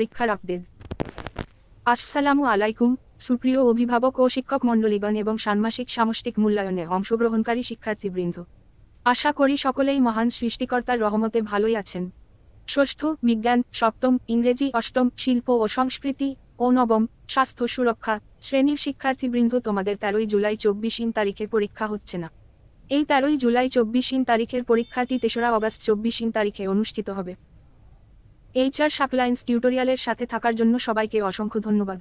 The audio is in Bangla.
পরীক্ষার আপডেট আসসালামু আলাইকুম, সুপ্রিয় অভিভাবক ও শিক্ষক মণ্ডলীগণ এবং ষান্মাসিক সামষ্টিক মূল্যায়নে অংশগ্রহণকারী শিক্ষার্থীবৃন্দ। আশা করি সকলেই মহান সৃষ্টিকর্তার রহমতে ভালোই আছেন। ষষ্ঠ, বিজ্ঞান, সপ্তম, ইংরেজি, অষ্টম, শিল্প ও সংস্কৃতি ও নবম, স্বাস্থ্য সুরক্ষা শ্রেণির শিক্ষার্থীবৃন্দ, তোমাদের তেরোই জুলাই চব্বিশ ইন তারিখে পরীক্ষা হচ্ছে না। এই তেরোই জুলাই চব্বিশ ইন তারিখের পরীক্ষাটি তেসরা অগস্ট চব্বিশ ইন তারিখে অনুষ্ঠিত হবে। এইচআর সাপ্লাইন্স টিউটোরিয়ালের সাথে থাকার জন্য সবাইকে অসংখ্য ধন্যবাদ।